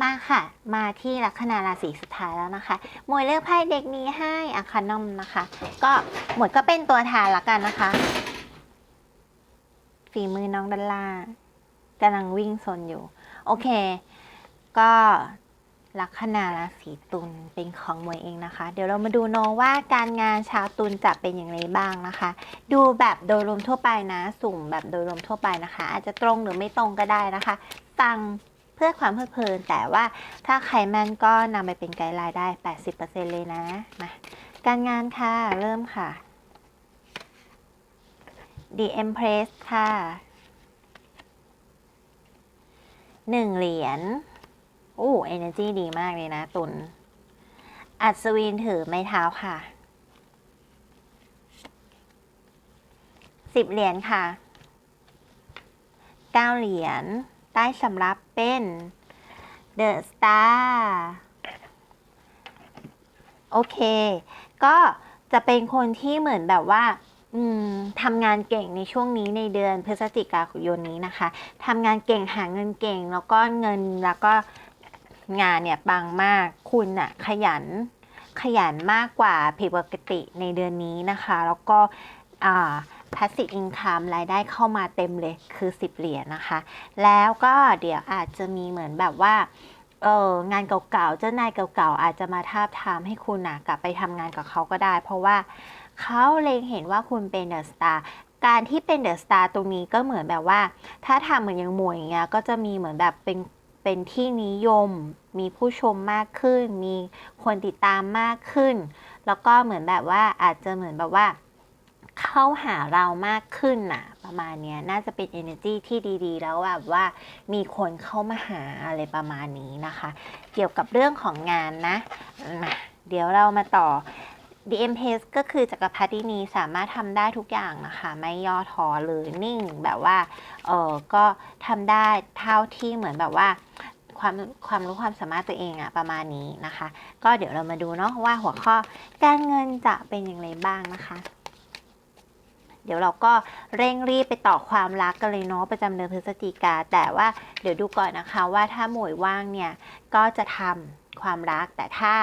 มาค่ะ มาที่ลัคนาราศีสุดท้ายแล้วนะคะ หมวยเลือกไพ่เด็กนี้ให้อาคานอมนะคะ ก็หมวยก็เป็นตัวแทนละกันนะคะ ฝีมือน้องดัลล่างกำลังวิ่งซนอยู่ โอเค ก็ลัคนาราศีตุลเป็นของมวยเองนะคะ เดี๋ยวเรามาดูเนอะว่าการงานชาวตุลจะเป็นอย่างไรบ้างนะคะ ดูแบบโดยรวมทั่วไปนะ สุ่มแบบโดยรวมทั่วไปนะคะ อาจจะตรงหรือไม่ตรงก็ได้นะคะฟัง พื่อความเพลิดเพลิน แต่ว่าถ้าใครแม่นก็นำไปเป็นไกด์ไลน์ได้ 80%เลยนะมาการงานค่ะ เริ่มค่ะ The Empress ค่ะหนึ่งเหรียญโอ้ energy ดีมากเลยนะตุน อัศวินถือไม้เท้าค่ะสิบเหรียญค่ะเก้าเหรียญ ใต้สำรับเป็น The Star โอเค ก็จะเป็นคนที่เหมือนแบบว่าทำงานเก่งในช่วงนี้ในเดือนพฤศจิกายนนี้นะคะทำงานเก่งหาเงินเก่ง แล้วก็เงินแล้วก็งานเนี่ยปังมากคุณอะขยันขยันมากกว่าผิดปกติในเดือนนี้นะคะ แล้วก็อ่า passive income รายได้เข้ามาเต็มเลยคือ 10 เหรียญนะคะ แล้วก็เดี๋ยวอาจจะมีเหมือนแบบว่าเอองานเก่าๆ เจ้านายเก่าๆ อาจจะมาทาบทามให้คุณนะกลับไปทำงานกับเขาก็ได้ เพราะว่าเขาเล็งเห็นว่าคุณเป็นเดอะสตาร์การที่เป็นเดอะสตาร์ตรงนี้ก็เหมือนแบบว่า ถ้าทำเหมือนอยังมวยอย่างเงี้ยก็จะมีเหมือนแบบเป็นเป็นที่นิยม มีผู้ชมมากขึ้น มีคนติดตามมากขึ้น แล้วก็เหมือนแบบว่าอาจจะเหมือนแบบว่า เข้าหาเรามากขึ้นน่ะ ประมาณเนี้ยน่าจะเป็น energy ที่ดีๆ แล้วแบบว่ามีคนเข้ามาหาอะไรประมาณนี้นะคะ เกี่ยวกับเรื่องของงานนะมาเดี๋ยวเรามาต่อ DM p a c e ก็คือจักรพรรดินีสามารถทำได้ทุกอย่างนะคะ ไม่ย่อท้อเลยนิ่งแบบว่าเออก็ทำได้เท่าที่เหมือนแบบว่าความความรู้ความสามารถตัวเองอะประมาณนี้นะคะ ก็เดี๋ยวเรามาดูเนาะว่าหัวข้อการเงินจะเป็นอย่างไรบ้างนะคะ เดี๋ยวเราก็เร่งรีบไปต่อความรักกันเลยเนาะประจำเดือนพฤศจิกา แต่ว่าเดี๋ยวดูก่อนนะคะว่าถ้าหมวยว่างเนี่ย ก็จะทำความรักแต่ถ้า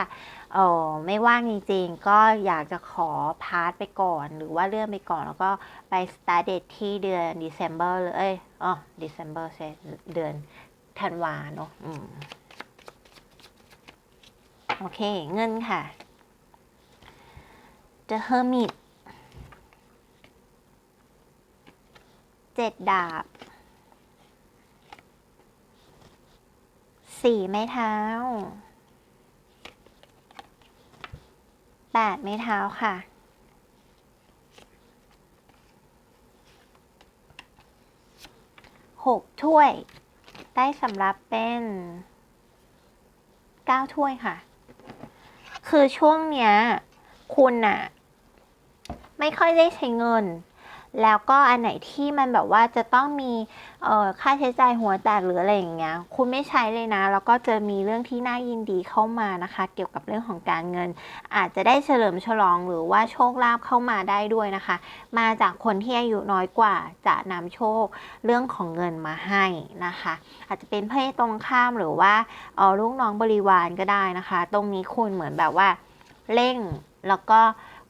เออไม่ว่างจริงๆ ก็อยากจะขอพาร์ทไปก่อน หรือว่าเลื่อนไปก่อนแล้วก็ไป start date ที่เดือน December เลยเอ้ยอ๋อ December ใช่เดือนธันวาเนาะอืมโอเค เงินค่ะ The Hermit เจ็ดดาบสี่ไม้เท้าแปดไม้เท้าค่ะหกถ้วย ได้สำรับเป็นเก้าถ้วยค่ะ คือช่วงเนี้ย คุณน่ะไม่ค่อยได้ใช้เงิน แล้วก็อันไหนที่มันแบบว่าจะต้องมีค่าใช้จ่ายหัวแตกหรืออะไรอย่างเงี้ยคุณไม่ใช้เลยนะ แล้วก็จะมีเรื่องที่น่ายินดีเข้ามานะคะ เกี่ยวกับเรื่องของการเงิน อาจจะได้เฉลิมฉลองหรือว่าโชคลาภเข้ามาได้ด้วยนะคะ มาจากคนที่อายุน้อยกว่าจะนำโชคเรื่องของเงินมาให้นะคะ อาจจะเป็นเพศตรงข้ามหรือว่าเออลูกน้องบริวารก็ได้นะคะ ตรงนี้คุณเหมือนแบบว่าเร่งแล้วก็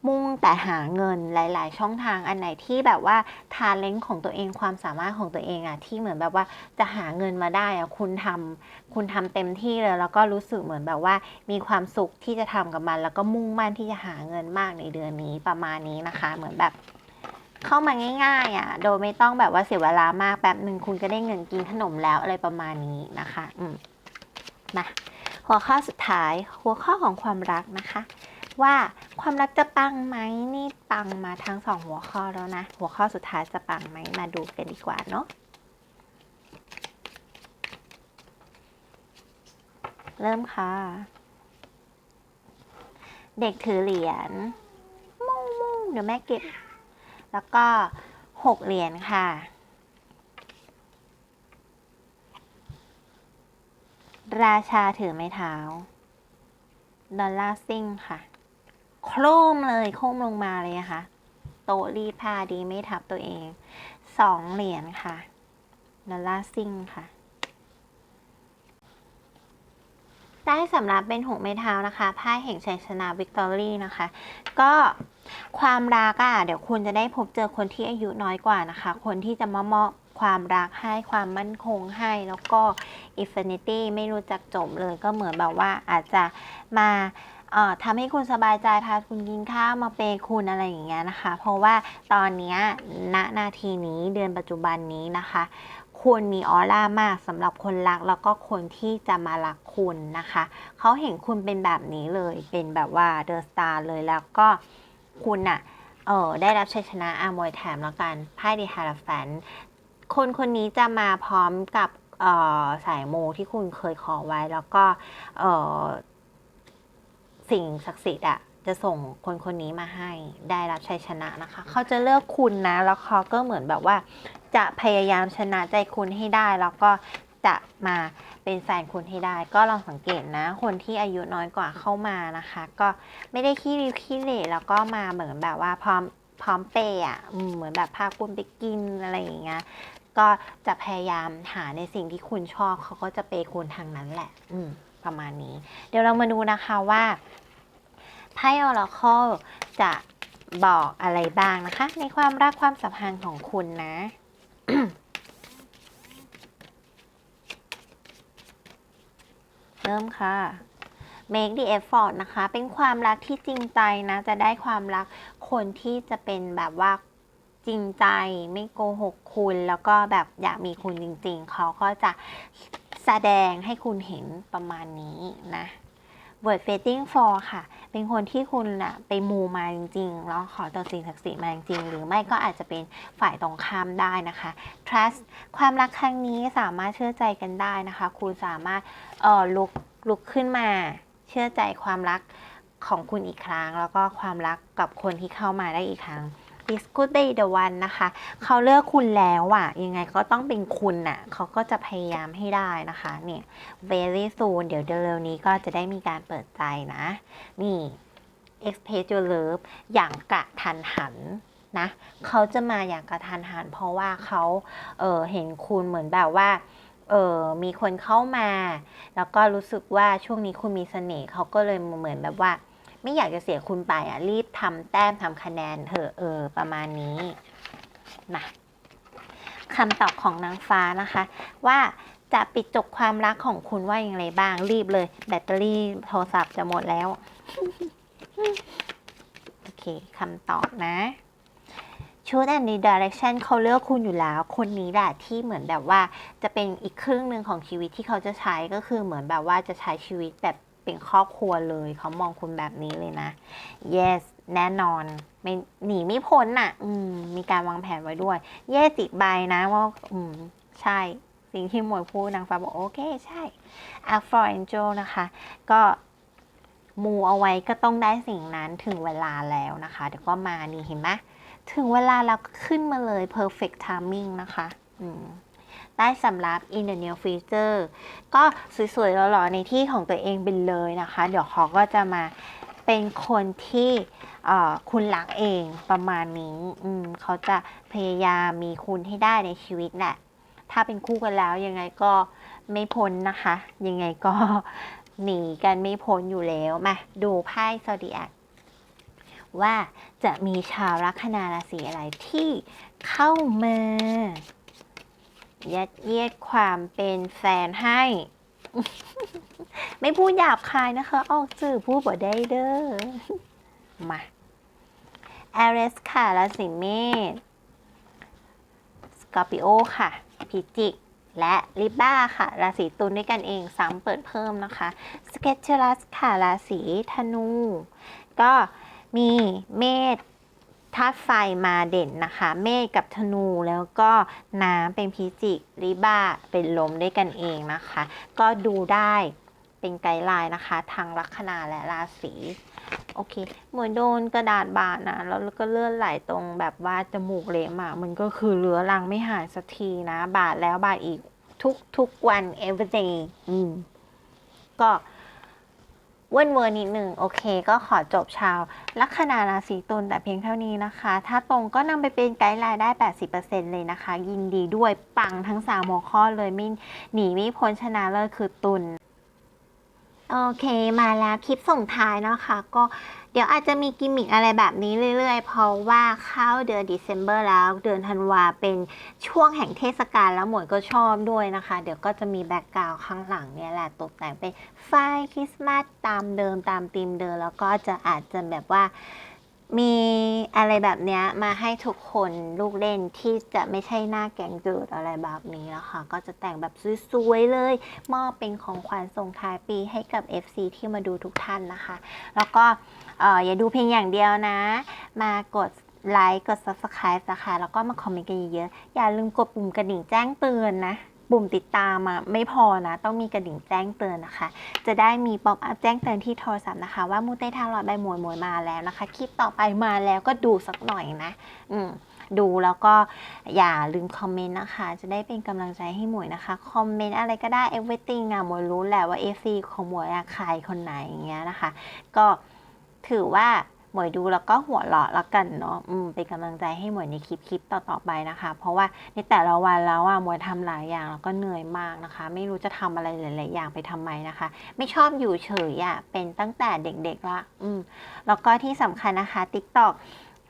มุ่งแต่หาเงินหลาย ๆ ช่องทางอันไหนที่แบบว่าทาเลนต์ของตัวเองความสามารถของตัวเองอะที่เหมือนแบบว่าจะหาเงินมาได้อะคุณทำคุณทำเต็มที่เลยแล้วก็รู้สึกเหมือนแบบว่า มีความสุขที่จะทำกับมัน แล้วก็มุ่งมั่นที่จะหาเงินมากในเดือนนี้ประมาณนี้นะคะ เหมือนแบบเข้ามาง่ายๆอะ โดยไม่ต้องแบบว่าเสียเวลามากแป๊บหนึ่งคุณก็ได้เงินกินขนมแล้วอะไรประมาณนี้นะคะ อืม มา หัวข้อสุดท้าย หัวข้อของความรักนะคะ ว่าความรักจะปังไหมนี่ปังมาทั้งสองหัวข้อแล้วนะ หัวข้อสุดท้ายจะปังไหมมาดูกันดีกว่าเนาะเริ่มค่ะ เด็กถือเหรียญมุ่งมุ่งเดี๋ยวแม่เก็บ แล้วก็หกเหรียญค่ะ ราชาถือไม้เท้า ดอลลาร์ซิ่งค่ะ โครมเลยโครมลงมาเลยนะคะโต๊ะรีดผ้าดีไม่ทับตัวเองสองเหรียญค่ะดอลลาร์ซิงค่ะ ได้สำหรับเป็นหงไม้เท้านะคะไพ่แห่งชัยชนะวิกตอรี่นะคะ ก็ความรักอะเดี๋ยวคุณจะได้พบเจอคนที่อายุน้อยกว่านะคะ คนที่จะมามอบความรักให้ความมั่นคงให้แล้วก็ infinity ไม่รู้จักจบเลยก็เหมือนแบบว่าอาจจะมา เอ่อทำให้คุณสบายใจพาคุณกินข้าวมาเปย์คุณอะไรอย่างเงี้ยนะคะ เพราะว่าตอนเนี้ยณนาทีนี้เดือนปัจจุบันนี้นะคะ คุณมีออร่ามากสำหรับคนรักแล้วก็คนที่จะมารักคุณนะคะ เขาเห็นคุณเป็นแบบนี้เลยเป็นแบบว่าเดอะสตาร์เลยแล้วก็คุณอะเออได้รับชัยชนะอามวยแถมแล้วกันไพ่ดีฮาราแฟนคนคนนี้จะมาพร้อมกับออสายโมที่คุณเคยขอไว้แล้วก็เออ สิ่งศักดิ์สิทธิ์อะจะส่งคนคนนี้มาให้ได้รับชัยชนะนะคะ เขาจะเลือกคุณนะ แล้วเขาก็เหมือนแบบว่า จะพยายามชนะใจคุณให้ได้ แล้วก็จะมาเป็นแฟนคุณให้ได้ ก็ลองสังเกตนะ คนที่อายุน้อยกว่าเข้ามานะคะ ก็ไม่ได้ขี้ริ้วขี้เหร่แล้วก็มาเหมือนแบบว่าพร้อมพร้อมเปย์อะเหมือนแบบพาคุณไปกินอะไรอย่างเงี้ยก็จะพยายามหาในสิ่งที่คุณชอบเขาก็จะเปย์คุณทางนั้นแหละ อืม ประมาณนี้ เดี๋ยวเรามาดูนะคะว่าไพ่ออร์คอลจะบอกอะไรบ้างนะคะ ในความรักความสัมพันธ์ของคุณนะเริ่มค่ะ make the effort นะคะ เป็นความรักที่จริงใจนะ จะได้ความรักคนที่จะเป็นแบบว่าจริงใจไม่โกหกคุณ แล้วก็แบบอยากมีคุณจริง ๆ เขาก็จะ แสดงให้คุณเห็นประมาณนี้นะ word fitting for ค่ะ เป็นคนที่คุณอะไปมูมาจริงๆแล้วขอต่อสิ่งศักดิ์สิทธิ์มาจริงหรือไม่ก็อาจจะเป็นฝ่ายตรงข้ามได้นะคะ trust ความรักครั้งนี้สามารถเชื่อใจกันได้นะคะ คุณสามารถเอ่อลุกลุกขึ้นมา เชื่อใจความรักของคุณอีกครั้ง แล้วก็ความรักกับคนที่เข้ามาได้อีกครั้ง this could be the one นะคะ เขาเลือกคุณแล้วอะยังไงก็ต้องเป็นคุณน่ะ เขาก็จะพยายามให้ได้นะคะเนี่ย very soon เดี๋ยวเร็วๆนี้ก็จะได้มีการเปิดใจนะ นี่ express your love อย่างกะทันหันนะ เขาจะมาอย่างกระทันหัน เพราะว่าเขาเออเห็นคุณเหมือนแบบว่าเออมีคนเข้ามา แล้วก็รู้สึกว่าช่วงนี้คุณมีเสน่ห์เขาก็เลยเหมือนแบบว่า ไม่อยากจะเสียคุณไปอะรีบทำแต้มทำคะแนนเถอะเออประมาณนี้นะคำตอบของนางฟ้านะคะ ว่าจะปิดจบความรักของคุณว่าอย่างไรบ้างรีบเลย แบตเตอรี่โทรศัพท์จะหมดแล้ว โอเคคำตอบนะชุด and direction เขาเลือกคุณอยู่แล้ว คนนี้แหละที่เหมือนแบบว่าจะเป็นอีกครึ่งหนึ่งของชีวิตที่เขาจะใช้ก็คือเหมือนแบบว่าจะใช้ชีวิตแบบ เป็นครอบครัวเลยเขามองคุณแบบนี้เลยนะ yes แน่นอนไม่หนีไม่พ้นน่ะ อืม มีการวางแผนไว้ด้วยเย่ติดใบนะว่า อืม ใช่สิ่งที่หมวยพูดนางฟ้าบอกโอเคใช่ a f r Angel นะคะ ก็มูเอาไว้ก็ต้องได้สิ่งนั้นถึงเวลาแล้วนะคะ เดี๋ยวก็มานี่เห็นไหมถึงเวลาแล้วก็ขึ้นมาเลย perfect timing นะคะ อืม ได้สำหรับ in the near future ก็สวยๆหล่อๆในที่ของตัวเองไปเลยนะคะ เดี๋ยวเขาก็จะมาเป็นคนที่คุณรักเองประมาณนี้เขาจะพยายามมีคุณให้ได้ในชีวิตแหละถ้าเป็นคู่กันแล้วยังไงก็ไม่พ้นนะคะ ยังไงก็หนีกันไม่พ้นอยู่แล้วมาดูไพ่ zodiac ว่าจะมีชาวลัคนาราศีอะไรที่เข้ามา ยัดเยียดความเป็นแฟนให้ ไม่พูดหยาบคายนะคะ ออกสื่อพูดบ่ได้เด้อ มาแอร s ค่ะราศีเมษสกอร์ปิโอค่ะพิจิกและลิบ้าค่ะ ราศีตุลด้วยกันเองซ้ำเปิดเพิ่มนะคะสเก t เชลัสค่ะ ราศีธนู ก็มีเมษ ธาตุไฟมาเด่นนะคะ เมษกับธนูแล้วก็น้ำเป็นพิจิกลิบ้าเป็นลมด้วยกันเองนะคะ ก็ดูได้เป็นไกด์ไลน์นะคะ ทางลัคนาและราศีโอเคเหมือนโดนกระดาษบาดนะ แล้วก็เลื่อนไหลตรงแบบว่าจมูกเละอะมันก็คือเรื้อรังไม่หายสักทีนะ บาดแล้วบาดอีกทุกทุกวัน every day อืมก็ เว้นเวอร์นิดหนึ่งโอเค ก็ขอจบชาว ลัคนาราศีตุลแต่เพียงเท่านี้นะคะ ถ้าตรงก็นำไปเป็นไกด์ไลน์ได้ 80%เลยนะคะ ยินดีด้วยปังทั้ง3หัวข้อเลยไม่หนีไม่พ้นชนะเลิศคือตุล โอเคมาแล้วคลิปส่งท้ายนะคะ ก็เดี๋ยวอาจจะมีกิมมิกอะไรแบบนี้เรื่อยๆ เพราะว่าเข้าเดือนเดซ ember แล้วเดือนธันวาเป็นช่วงแห่งเทศกาลแล้วหมวยก็ชอบด้วยนะคะ เดี๋ยวก็จะมีแบ็กกราวข้างหลังเนี่ยแหละตกแต่งเป็นไฟคริสต์มาสตามเดิมตามธีมเดิมแล้วก็จะอาจจะแบบว่า มีอะไรแบบเนี้ยมาให้ทุกคนลูกเล่นที่จะไม่ใช่หน้าแกงจืดอะไรแบบนี้นะคะก็จะแต่งแบบสวยๆเลย มอบเป็นของขวัญส่งท้ายปีให้กับ FC ที่มาดูทุกท่านนะคะ แล้วก็เอ่ออย่าดูเพียงอย่างเดียวนะ มากดไลค์กด Subscribe นะคะแล้วก็มาคอมเมนต์กันเยอะๆอย่าลืมกดปุ่มกระดิ่งแจ้งเตือนนะ ปุ่มติดตามอะไม่พอนะ ต้องมีกระดิ่งแจ้งเตือนนะคะ จะได้มีป๊อปอัพแจ้งเตือนที่โทรศัพท์นะคะ ว่ามูเต้ทาลอดใบหมวยหมวยมาแล้วนะคะ คลิปต่อไปมาแล้วก็ดูสักหน่อยนะ อืมดูแล้วก็อย่าลืมคอมเมนต์นะคะ จะได้เป็นกำลังใจให้หมวยนะคะ คอมเมนต์อะไรก็ได้ everything อะหมวยรู้แหละว่า FC ของหมวยอะใครคนไหนอย่างเงี้ยนะคะ ก็ถือว่า หมวยดูแล้วก็หัวเราะแล้วกันเนาะอืมเป็นกำลังใจให้หมวยในคลิปคลิปต่อๆไปนะคะ เพราะว่าในแต่ละวันแล้วอะหมวยทำหลายอย่างแล้วก็เหนื่อยมากนะคะ ไม่รู้จะทำอะไรหลายๆอย่างไปทำไมนะคะ ไม่ชอบอยู่เฉยอะเป็นตั้งแต่เด็กๆละอืมแล้วก็ที่สำคัญนะคะ TikTok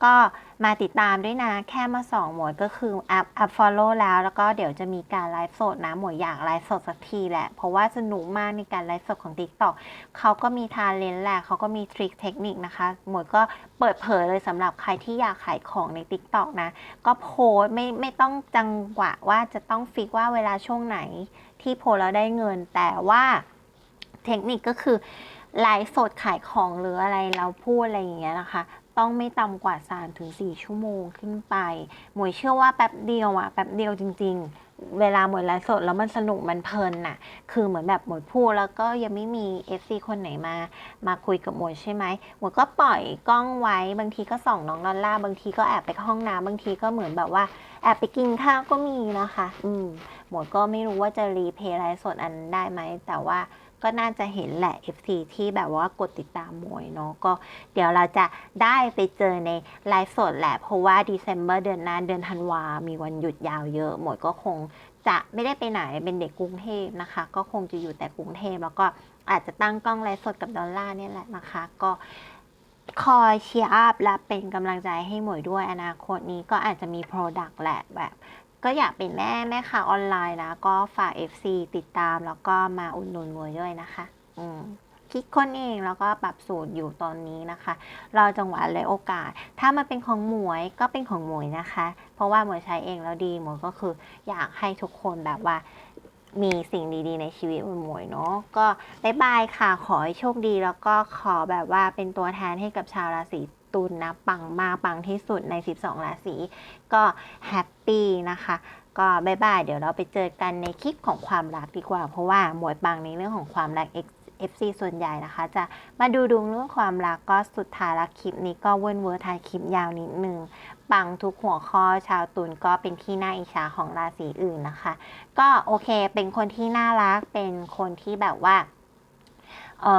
ก็มาติดตามด้วยนะ แค่มาสองหมวยก็คืออัพอัพฟอลโล่แล้ว แล้วก็เดี๋ยวจะมีการไลฟ์สดนะ หมวยอยากไลฟ์สดสักทีแหละ เพราะว่าสนุกมากในการไลฟ์สดของ TikTok เขาก็มีทาเลนต์แหละเขาก็มีทริคเทคนิคนะคะ หมวยก็เปิดเผยเลยสำหรับใครที่อยากขายของใน TikTok นะ ก็โพสไม่ไม่ต้องจังหวะว่าจะต้องฟิกว่าเวลาช่วงไหนที่โพสแล้วได้เงิน แต่ว่าเทคนิคก็คือไลฟ์สดขายของหรืออะไรเราพูดอะไรอย่างเงี้ยนะคะ ต้องไม่ต่ำกว่า 3-4 ชั่วโมงขึ้นไป หมวยเชื่อว่าแป๊บเดียวอะแป๊บเดียวจริง ๆ เวลาหมวยไลฟ์สดแล้วมันสนุกมันเพลินน่ะ คือเหมือนแบบหมวยพูดแล้วก็ยังไม่มี FC คนไหนมา มาคุยกับหมวยใช่ไหมหมวยก็ปล่อยกล้องไว้ บางทีก็ส่องน้องดอล่า บางทีก็แอบไปห้องน้ำบางทีก็เหมือนแบบว่าแอบไปกินข้าวก็มีนะคะ อืม หมวยก็ไม่รู้ว่าจะรีเพลย์ไลฟ์สดอันนั้นได้ไหม แต่ว่า ก็น่าจะเห็นแหละ FC ที่แบบว่ากดติดตามหมวยเนาะก็เดี๋ยวเราจะได้ไปเจอในไลฟ์สดแหละ เพราะว่า December เดือนหน้าเดือนธันวา มีวันหยุดยาวเยอะ หมวยก็คงจะไม่ได้ไปไหนเป็นเด็กกรุงเทพนะคะ ก็คงจะอยู่แต่กรุงเทพแล้วก็อาจจะตั้งกล้องไลฟ์สดกับดอลลาร์เนี่ยแหละนะคะ ก็คอยเชียร์อัพและเป็นกำลังใจให้หมวยด้วยอนาคตนี้ก็อาจจะมี Product แหละแบบ ก็อยากเป็นแม่แม่ค้าออนไลน์นะ ก็ฝาก FC ติดตามแล้วก็มาอุดหนุนมวยด้วยนะคะ อืมคิดค้นเองแล้วก็ปรับสูตรอยู่ตอนนี้นะคะรอจังหวะและโอกาส ถ้ามันเป็นของหมวยก็เป็นของหมวยนะคะ เพราะว่าหมวยใช้เองแล้วดีหมวยก็คืออยากให้ทุกคนแบบว่ามีสิ่งดีๆในชีวิตหมวยเนาะก็บายบายค่ะขอให้โชคดีแล้วก็ขอแบบว่าเป็นตัวแทนให้กับชาวราศี ตุลนะปังมากปังที่สุดใน 12 ราศีก็แฮปปี้นะคะก็บายบายเดี๋ยวเราไปเจอกันในคลิปของความรักดีกว่า เพราะว่าหมวยปังในเรื่องของความรัก FC ส่วนใหญ่นะคะ จะมาดูดวงเรื่องความรักก็สุดท้ายละคลิปนี้ก็เวิร์นเวอร์ทายคลิปยาวนิดนึงปังทุกหัวข้อชาวตุลก็เป็นที่น่าอิจฉาของราศีอื่นนะคะ ก็โอเคเป็นคนที่น่ารักเป็นคนที่แบบว่า เออ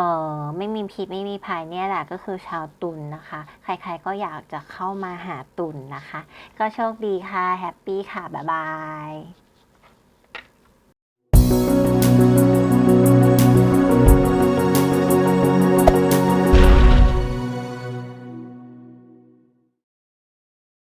ไม่มีพิษไม่มีภัยเนี่ยแหละก็คือชาวตุลนนะคะ ใครๆก็อยากจะเข้ามาหาตุลนนะคะ ก็โชคดีค่ะ แฮปปี้ค่ะ บ๊ายบาย